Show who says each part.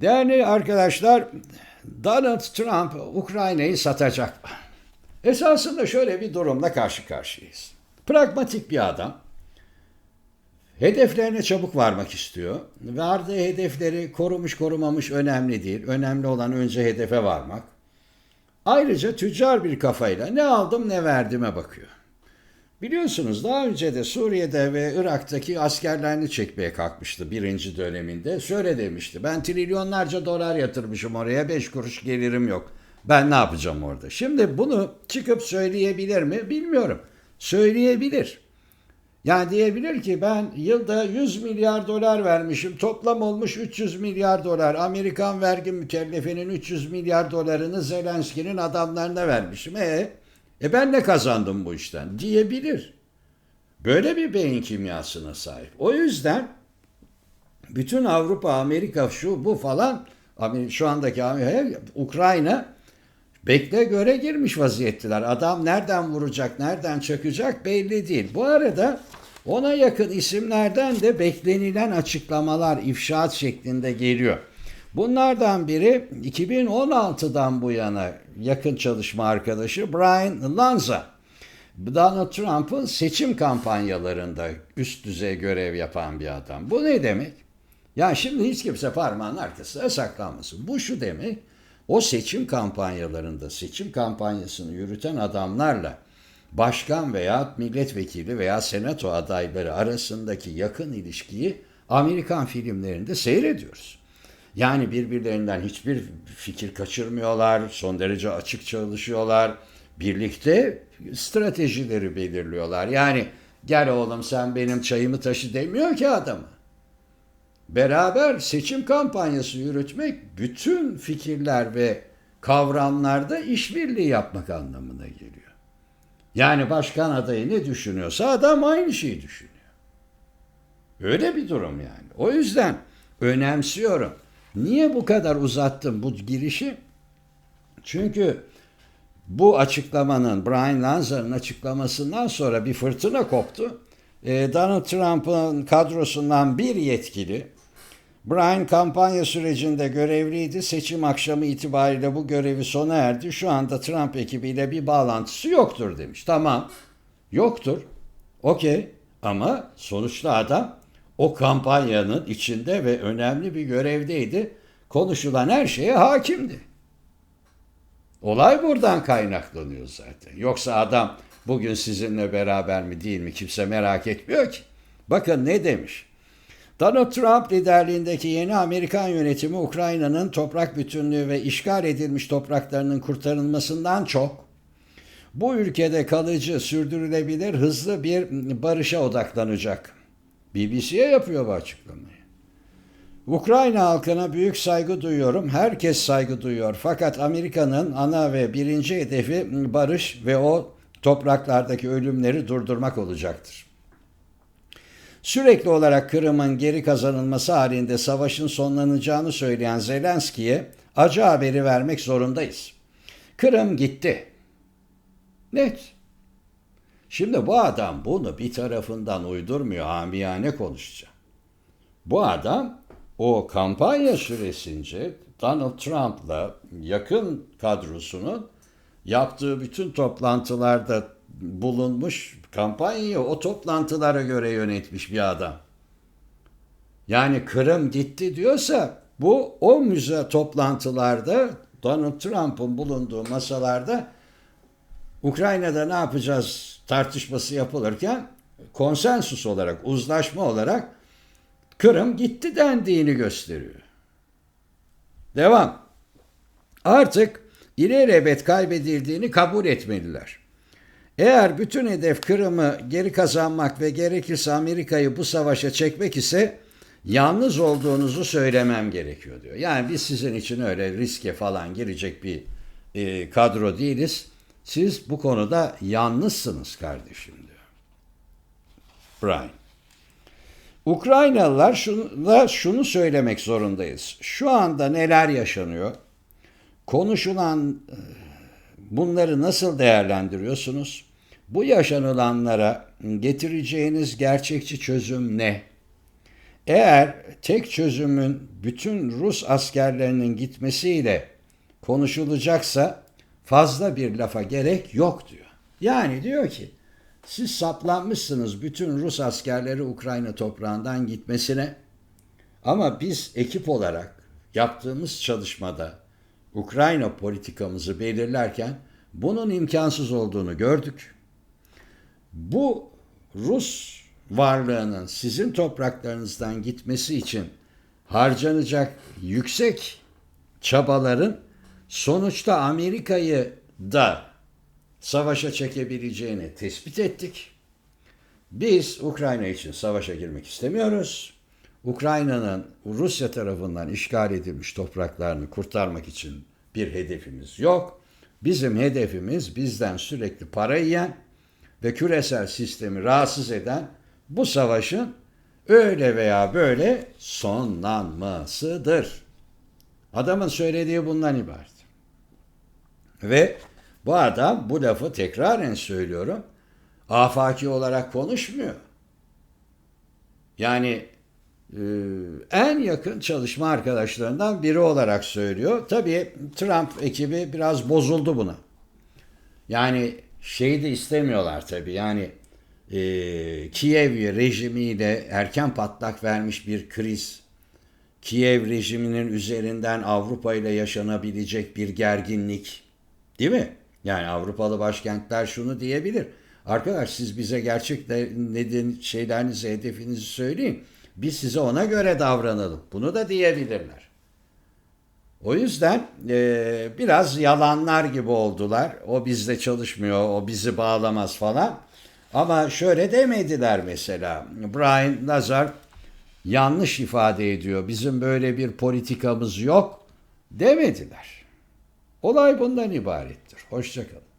Speaker 1: Değerli arkadaşlar, Donald Trump Ukrayna'yı satacak mı? Esasında şöyle bir durumla karşı karşıyayız. Pragmatik bir adam. Hedeflerine çabuk varmak istiyor. Vardığı hedefleri korumuş korumamış önemli değil. Önemli olan önce hedefe varmak. Ayrıca tüccar bir kafayla ne aldım ne verdime bakıyor. Biliyorsunuz daha önce de Suriye'de ve Irak'taki askerlerini çekmeye kalkmıştı birinci döneminde. Şöyle demişti ben trilyonlarca dolar yatırmışım oraya beş kuruş gelirim yok. Ben ne yapacağım orada? Şimdi bunu çıkıp söyleyebilir mi bilmiyorum. Söyleyebilir. Yani diyebilir ki ben yılda 100 milyar dolar vermişim. Toplam olmuş 300 milyar dolar. Amerikan vergi mükellefinin 300 milyar dolarını Zelenski'nin adamlarına vermişim. E, e ben ne kazandım bu işten diyebilir. Böyle bir beyin kimyasına sahip. O yüzden bütün Avrupa, Amerika şu bu falan şu andaki Ukrayna bekle göre girmiş vaziyettiler. Adam nereden vuracak, nereden çakacak belli değil. Bu arada ona yakın isimlerden de beklenilen açıklamalar ifşaat şeklinde geliyor. Bunlardan biri 2016'dan bu yana yakın çalışma arkadaşı Brian Lanza. Donald Trump'ın seçim kampanyalarında üst düzey görev yapan bir adam. Bu ne demek? Ya şimdi hiç kimse parmağın arkasına saklanmasın. Bu şu demek, o seçim kampanyalarında seçim kampanyasını yürüten adamlarla başkan veya milletvekili veya senato adayları arasındaki yakın ilişkiyi Amerikan filmlerinde seyrediyoruz. Yani birbirlerinden hiçbir fikir kaçırmıyorlar, son derece açık çalışıyorlar. Birlikte stratejileri belirliyorlar. Yani gel oğlum sen benim çayımı taşı demiyor ki adamı. Beraber seçim kampanyası yürütmek bütün fikirler ve kavramlarda işbirliği yapmak anlamına geliyor. Yani başkan adayı ne düşünüyorsa adam aynı şeyi düşünüyor. Öyle bir durum yani. O yüzden önemsiyorum. Niye bu kadar uzattım bu girişi? Çünkü bu açıklamanın, Brian Lanza'nın açıklamasından sonra bir fırtına koptu. Ee, Donald Trump'ın kadrosundan bir yetkili, Brian kampanya sürecinde görevliydi. Seçim akşamı itibariyle bu görevi sona erdi. Şu anda Trump ekibiyle bir bağlantısı yoktur demiş. Tamam, yoktur. Okey ama sonuçta adam o kampanyanın içinde ve önemli bir görevdeydi. Konuşulan her şeye hakimdi. Olay buradan kaynaklanıyor zaten. Yoksa adam bugün sizinle beraber mi değil mi kimse merak etmiyor ki. Bakın ne demiş. Donald Trump liderliğindeki yeni Amerikan yönetimi Ukrayna'nın toprak bütünlüğü ve işgal edilmiş topraklarının kurtarılmasından çok bu ülkede kalıcı, sürdürülebilir, hızlı bir barışa odaklanacak. BBC'ye yapıyor bu açıklamayı. Ukrayna halkına büyük saygı duyuyorum. Herkes saygı duyuyor. Fakat Amerika'nın ana ve birinci hedefi barış ve o topraklardaki ölümleri durdurmak olacaktır. Sürekli olarak Kırım'ın geri kazanılması halinde savaşın sonlanacağını söyleyen Zelenski'ye acı haberi vermek zorundayız. Kırım gitti. Net. Şimdi bu adam bunu bir tarafından uydurmuyor, amiyane konuşacağım. Bu adam o kampanya süresince Donald Trump'la yakın kadrosunun yaptığı bütün toplantılarda bulunmuş kampanyayı o toplantılara göre yönetmiş bir adam. Yani Kırım gitti diyorsa bu o müze toplantılarda Donald Trump'ın bulunduğu masalarda Ukrayna'da ne yapacağız tartışması yapılırken konsensus olarak, uzlaşma olarak Kırım gitti dendiğini gösteriyor. Devam. Artık ilelebet kaybedildiğini kabul etmeliler. Eğer bütün hedef Kırım'ı geri kazanmak ve gerekirse Amerika'yı bu savaşa çekmek ise yalnız olduğunuzu söylemem gerekiyor diyor. Yani biz sizin için öyle riske falan girecek bir e, kadro değiliz. Siz bu konuda yalnızsınız kardeşim diyor. Brian. Ukraynalılar şunu, şunu söylemek zorundayız. Şu anda neler yaşanıyor? Konuşulan e, bunları nasıl değerlendiriyorsunuz? Bu yaşanılanlara getireceğiniz gerçekçi çözüm ne? Eğer tek çözümün bütün Rus askerlerinin gitmesiyle konuşulacaksa fazla bir lafa gerek yok diyor. Yani diyor ki siz saplanmışsınız bütün Rus askerleri Ukrayna toprağından gitmesine ama biz ekip olarak yaptığımız çalışmada Ukrayna politikamızı belirlerken bunun imkansız olduğunu gördük. Bu Rus varlığının sizin topraklarınızdan gitmesi için harcanacak yüksek çabaların sonuçta Amerika'yı da savaşa çekebileceğini tespit ettik. Biz Ukrayna için savaşa girmek istemiyoruz. Ukrayna'nın Rusya tarafından işgal edilmiş topraklarını kurtarmak için bir hedefimiz yok. Bizim hedefimiz bizden sürekli para yiyen ve küresel sistemi rahatsız eden bu savaşın öyle veya böyle sonlanmasıdır. Adamın söylediği bundan ibaret. Ve bu adam bu lafı tekraren söylüyorum. Afaki olarak konuşmuyor. Yani e, en yakın çalışma arkadaşlarından biri olarak söylüyor. Tabii Trump ekibi biraz bozuldu buna. Yani şeyi de istemiyorlar tabii. Yani e, Kiev rejimiyle erken patlak vermiş bir kriz, Kiev rejiminin üzerinden Avrupa ile yaşanabilecek bir gerginlik, değil mi? Yani Avrupalı başkentler şunu diyebilir. Arkadaş siz bize gerçek neden şeylerinizi, hedefinizi söyleyin. Biz size ona göre davranalım. Bunu da diyebilirler. O yüzden e, biraz yalanlar gibi oldular. O bizde çalışmıyor, o bizi bağlamaz falan. Ama şöyle demediler mesela. Brian Lazar yanlış ifade ediyor. Bizim böyle bir politikamız yok demediler. Olay bundan ibarettir. Hoşçakalın.